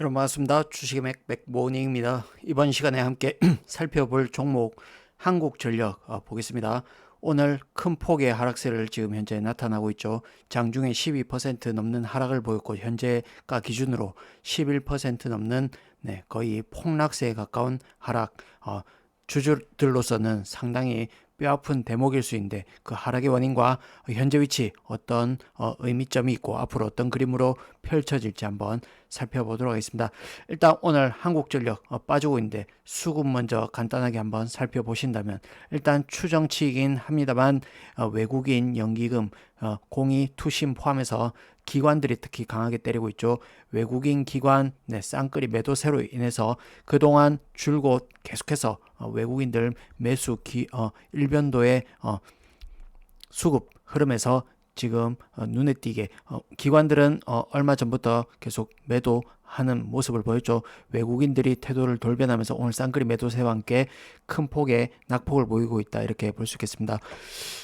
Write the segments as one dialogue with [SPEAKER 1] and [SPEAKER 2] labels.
[SPEAKER 1] 여러분 반갑습니다. 주식의 맥백 모닝입니다. 이번 시간에 함께 살펴볼 종목 한국전력 어, 보겠습니다. 오늘 큰 폭의 하락세를 지금 현재 나타나고 있죠. 장중에 12% 넘는 하락을 보였고 현재가 기준으로 11% 넘는 네, 거의 폭락세에 가까운 하락 어, 주주들로서는 상당히 뼈아픈 대목일 수 있는데 그 하락의 원인과 현재 위치 어떤 어, 의미점이 있고 앞으로 어떤 그림으로 펼쳐질지 한번 살펴보도록 하겠습니다. 일단 오늘 한국전력 어, 빠지고 있는데 수급 먼저 간단하게 한번 살펴보신다면 일단 추정치이긴 합니다만 어, 외국인 연기금 어, 공이 투심 포함해서 기관들이 특히 강하게 때리고 있죠. 외국인 기관 네, 쌍끌이 매도세로 인해서 그동안 줄곧 계속해서 어, 외국인들 매수 기, 어, 일변도의 어, 수급 흐름에서 지금 어, 눈에 띄게 어, 기관들은 어, 얼마 전부터 계속 매도 하는 모습을 보였죠. 외국인들이 태도를 돌변하면서 오늘 쌍끌이 매도세와 함께 큰 폭의 낙폭을 보이고 있다 이렇게 볼 수 있겠습니다.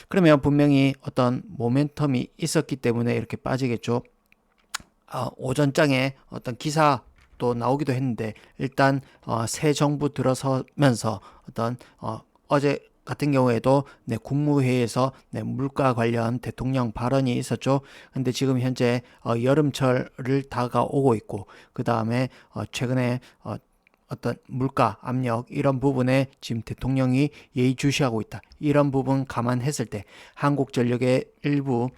[SPEAKER 1] 그러면 분명히 어떤 모멘텀이 있었기 때문에 이렇게 빠지겠죠. 어, 오전장에 어떤 기사 또 나오기도 했는데 일단 어, 새 정부 들어서면서 어떤 어, 어제 같은 경우에도 네, 국무회의에서 네, 물가 관련 대통령 발언이 있었죠. 근데 지금 현재 어, 여름철을 다가오고 있고 그 다음에 어, 최근에 어, 어떤 물가 압력 이런 부분에 지금 대통령이 예의주시하고 있다. 이런 부분 감안했을 때 한국전력의 일부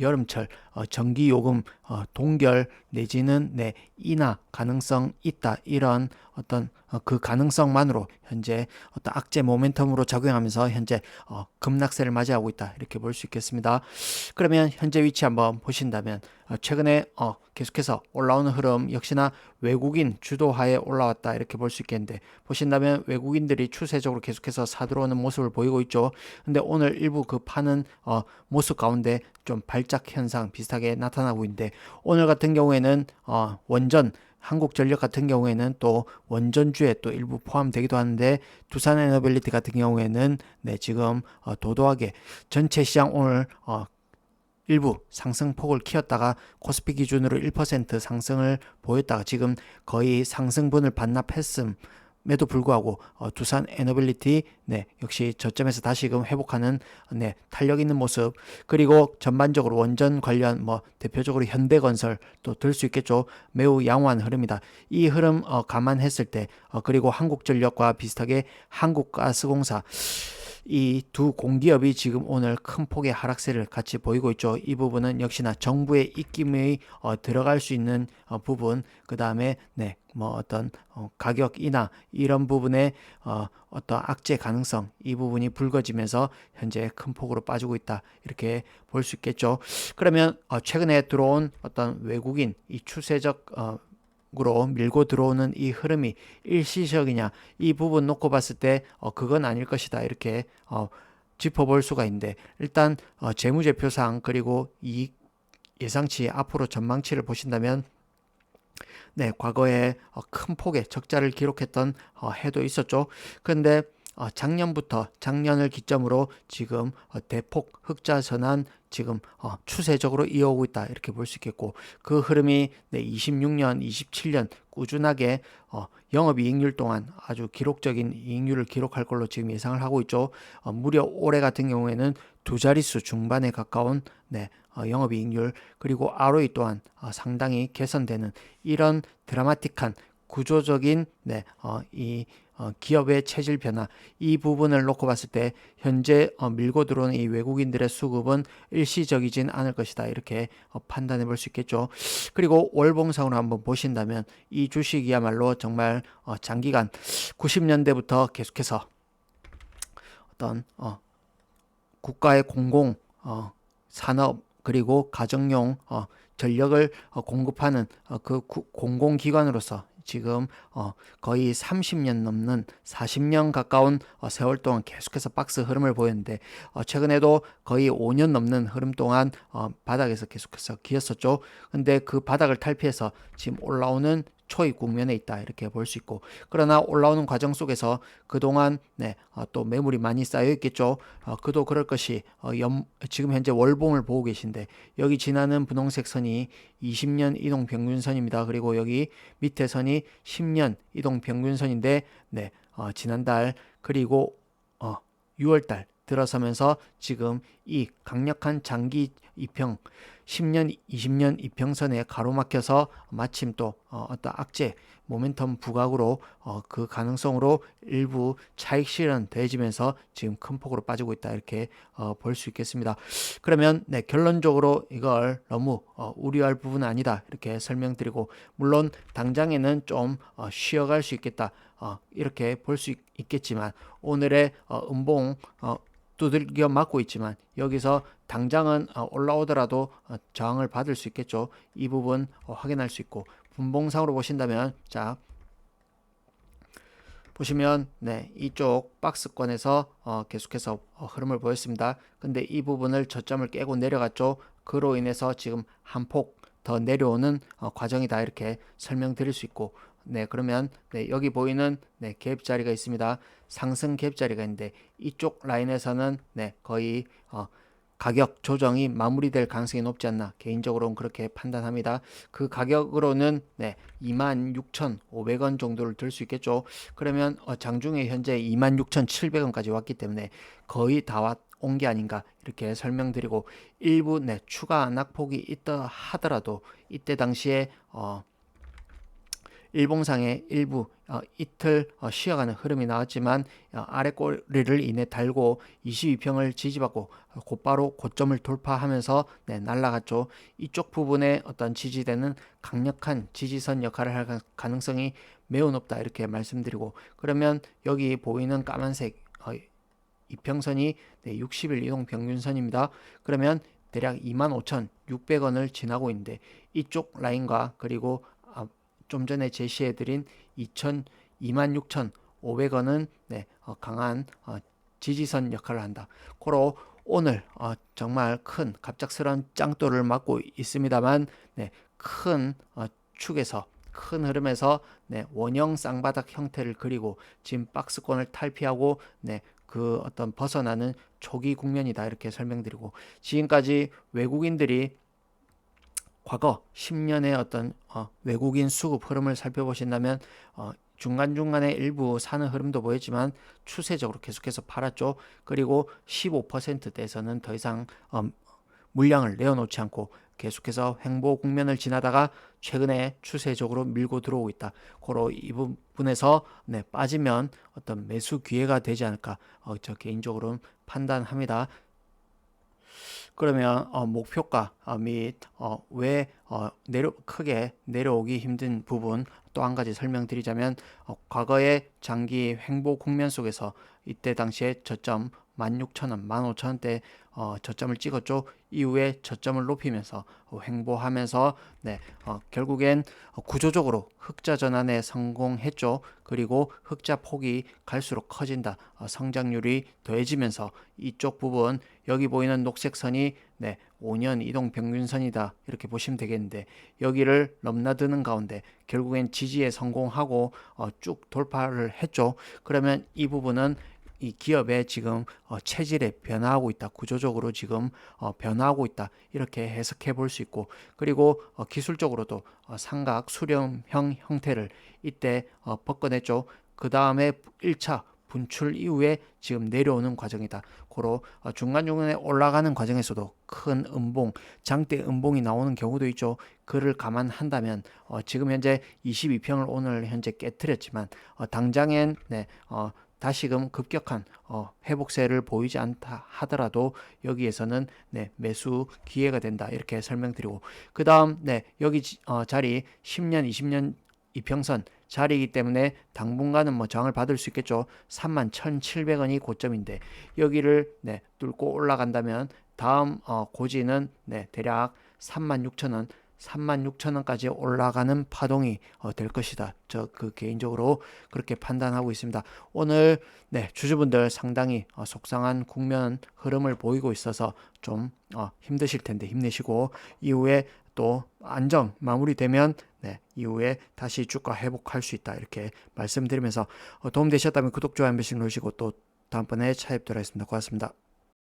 [SPEAKER 1] 여름철 어, 전기 요금 어, 동결 내지는 네 인하 가능성 있다 이런 어떤 어, 그 가능성만으로 현재 어떤 악재 모멘텀으로 작용하면서 현재 어, 급락세를 맞이하고 있다 이렇게 볼 수 있겠습니다. 그러면 현재 위치 한번 보신다면 어, 최근에 어, 계속해서 올라오는 흐름 역시나 외국인 주도하에 올라왔다 이렇게 볼 수 있겠는데 보신다면 외국인들이 추세적으로 계속해서 사들어오는 모습을 보이고 있죠. 근데 오늘 일부 그 파는 어, 모습 가운데 좀 발작 현상 비 슷하게 나타나고 있는데 오늘 같은 경우에는 어, 원전 한국전력 같은 경우에는 또 원전주에 또 일부 포함되기도 하는데 두산 에너빌리티 같은 경우에는 네 지금 어, 도도하게 전체 시장 오늘 어, 일부 상승폭을 키웠다가 코스피 기준으로 1% 상승을 보였다가 지금 거의 상승분을 반납했음 에도 불구하고 어, 두산 에너빌리티 네 역시 저점에서 다시금 회복하는 네 탄력 있는 모습. 그리고 전반적으로 원전 관련 뭐 대표적으로 현대건설 또 들 수 있겠죠. 매우 양호한 흐름이다. 이 흐름 어, 감안했을 때 어, 그리고 한국전력과 비슷하게 한국가스공사 이 두 공기업이 지금 오늘 큰 폭의 하락세를 같이 보이고 있죠. 이 부분은 역시나 정부의 입김이 어, 들어갈 수 있는 어, 부분, 그 다음에 네, 뭐 어떤 어, 가격 인하 이런 부분에 어, 어떤 악재 가능성 이 부분이 불거지면서 현재 큰 폭으로 빠지고 있다 이렇게 볼 수 있겠죠. 그러면 어, 최근에 들어온 어떤 외국인 이 추세적 어, 으로 밀고 들어오는 이 흐름이 일시적이냐 이 부분 놓고 봤을 때 어, 그건 아닐 것이다 이렇게 어, 짚어볼 수가 있는데 일단 어, 재무제표상 그리고 이 예상치 앞으로 전망치를 보신다면 네 과거에 어, 큰 폭의 적자를 기록했던 어, 해도 있었죠. 그런데 어, 작년부터 작년을 기점으로 지금 어, 대폭 흑자 전환 지금 어, 추세적으로 이어오고 있다 이렇게 볼 수 있겠고 그 흐름이 네, 26년, 27년 꾸준하게 어, 영업이익률 동안 아주 기록적인 이익률을 기록할 걸로 지금 예상을 하고 있죠. 어, 무려 올해 같은 경우에는 두 자릿수 중반에 가까운 네, 어, 영업이익률 그리고 ROE 또한 어, 상당히 개선되는 이런 드라마틱한 구조적인 네, 어, 이 어, 기업의 체질 변화 이 부분을 놓고 봤을 때 현재 어, 밀고 들어오는 이 외국인들의 수급은 일시적이진 않을 것이다 이렇게 어, 판단해 볼 수 있겠죠. 그리고 월봉상으로 한번 보신다면 이 주식이야말로 정말 어, 장기간 90년대부터 계속해서 어떤 어, 국가의 공공 어, 산업 그리고 가정용 어, 전력을 어, 공급하는 어, 그 구, 공공기관으로서 지금 어, 거의 30년 넘는 40년 가까운 어, 세월 동안 계속해서 박스 흐름을 보였는데 어, 최근에도 거의 5년 넘는 흐름 동안 어, 바닥에서 계속해서 기었었죠. 근데 그 바닥을 탈피해서 지금 올라오는 초입 국면에 있다 이렇게 볼 수 있고 그러나 올라오는 과정 속에서 그동안 네, 어, 또 매물이 많이 쌓여 있겠죠. 어, 그도 그럴 것이 어, 연, 지금 현재 월봉을 보고 계신데 여기 지나는 분홍색 선이 20년 이동 평균선입니다. 그리고 여기 밑에 선이 10년 이동 평균선인데 네, 어, 지난달 그리고 어, 6월달 들어서면서 지금 이 강력한 장기 이평 10년, 20년 이평선에 가로막혀서 마침 또 어, 어떤 악재 모멘텀 부각으로 어, 그 가능성으로 일부 차익 실현 돼지면서 지금 큰 폭으로 빠지고 있다 이렇게 어, 볼수 있겠습니다. 그러면 네, 결론적으로 이걸 너무 어, 우려할 부분은 아니다 이렇게 설명드리고 물론 당장에는 좀 어, 쉬어갈 수 있겠다 어, 이렇게 볼 수 있겠지만 오늘의 어, 음봉 어, 두들겨 맞고 있지만 여기서 당장은 어, 올라오더라도 어, 저항을 받을 수 있겠죠. 이 부분 어, 확인할 수 있고 분봉상으로 보신다면 자 보시면 네 이쪽 박스권에서 어, 계속해서 어, 흐름을 보였습니다. 근데 이 부분을 저점을 깨고 내려갔죠. 그로 인해서 지금 한 폭 더 내려오는 어, 과정이다 이렇게 설명드릴 수 있고 네 그러면 네 여기 보이는 네 갭 자리가 있습니다. 상승 갭 자리가 있는데 이쪽 라인에서는 네 거의 어, 가격 조정이 마무리될 가능성이 높지 않나 개인적으로는 그렇게 판단합니다. 그 가격으로는 네 26,500원 정도를 들 수 있겠죠. 그러면 어, 장중에 현재 26,700원까지 왔기 때문에 거의 다 왔. 온 게 아닌가 이렇게 설명드리고 일부 네 추가 낙폭이 있다 하더라도 이때 당시에 어 일봉상의 일부 어, 이틀 어, 쉬어가는 흐름이 나왔지만 어, 아래 꼬리를 인해 달고 22평을 지지받고 어, 곧바로 고점을 돌파하면서 네, 날라갔죠. 이쪽 부분에 어떤 지지대는 강력한 지지선 역할을 할 가능성이 매우 높다 이렇게 말씀드리고 그러면 여기 보이는 까만색 어, 이평선이 네, 60일 이동 평균선입니다. 그러면 대략 25,600원을 지나고 있는데 이쪽 라인과 그리고 아, 좀 전에 제시해드린 2천 26,500원은 네, 어, 강한 어, 지지선 역할을 한다. 고로 오늘 어, 정말 큰 갑작스러운 짱돌을 맞고 있습니다만 네, 큰 어, 축에서 큰 흐름에서 네, 원형 쌍바닥 형태를 그리고 지금 박스권을 탈피하고 네, 그 어떤 벗어나는 초기 국면이다 이렇게 설명드리고 지금까지 외국인들이 과거 10년의 어떤 어, 외국인 수급 흐름을 살펴보신다면 어, 중간중간에 일부 사는 흐름도 보였지만 추세적으로 계속해서 팔았죠. 그리고 15%대에서는 더 이상 어, 물량을 내어놓지 않고 계속해서 횡보 국면을 지나다가 최근에 추세적으로 밀고 들어오고 있다. 고로 이 부분에서 네, 빠지면 어떤 매수 기회가 되지 않을까 어, 저 개인적으로는 판단합니다. 그러면 어, 목표가 어, 및왜 어, 어, 내려 크게 내려오기 힘든 부분 또 한 가지 설명드리자면 어, 과거의 장기 횡보 국면 속에서 이때 당시에 저점 16,000원, 15,000원대 어, 저점을 찍었죠. 이후에 저점을 높이면서 어, 횡보하면서 네, 어, 결국엔 구조적으로 흑자 전환에 성공했죠. 그리고 흑자 폭이 갈수록 커진다. 어, 성장률이 더해지면서 이쪽 부분 여기 보이는 녹색 선이 네, 5년 이동 평균선이다. 이렇게 보시면 되겠는데 여기를 넘나드는 가운데 결국엔 지지에 성공하고 어, 쭉 돌파를 했죠. 그러면 이 부분은 이 기업의 지금 어, 체질에 변화하고 있다. 구조적으로 지금 어, 변화하고 있다. 이렇게 해석해 볼 수 있고 그리고 어, 기술적으로도 어, 삼각 수렴형 형태를 이때 어, 벗겨냈죠. 그 다음에 1차 분출 이후에 지금 내려오는 과정이다. 고로 어, 중간중간에 올라가는 과정에서도 큰 음봉, 장대 음봉이 나오는 경우도 있죠. 그를 감안한다면 어, 지금 현재 22평을 오늘 현재 깨뜨렸지만 어, 당장엔 네, 어, 다시금 급격한 어, 회복세를 보이지 않다 하더라도 여기에서는 네, 매수 기회가 된다 이렇게 설명드리고 그 다음 네, 여기 어, 자리 10년 20년 이평선 자리이기 때문에 당분간은 뭐 저항을 받을 수 있겠죠. 31,700원이 고점인데 여기를 네, 뚫고 올라간다면 다음 어, 고지는 네, 대략 36,000원 36,000원까지 올라가는 파동이 어, 될 것이다. 저 그 개인적으로 그렇게 판단하고 있습니다. 오늘 네, 주주분들 상당히 어, 속상한 국면 흐름을 보이고 있어서 좀 어, 힘드실 텐데 힘내시고 이후에 또 안정 마무리되면 네, 이후에 다시 주가 회복할 수 있다 이렇게 말씀드리면서 어, 도움 되셨다면 구독 좋아요 한 번씩 누르시고 또 다음번에 차입 들어있습니다. 고맙습니다.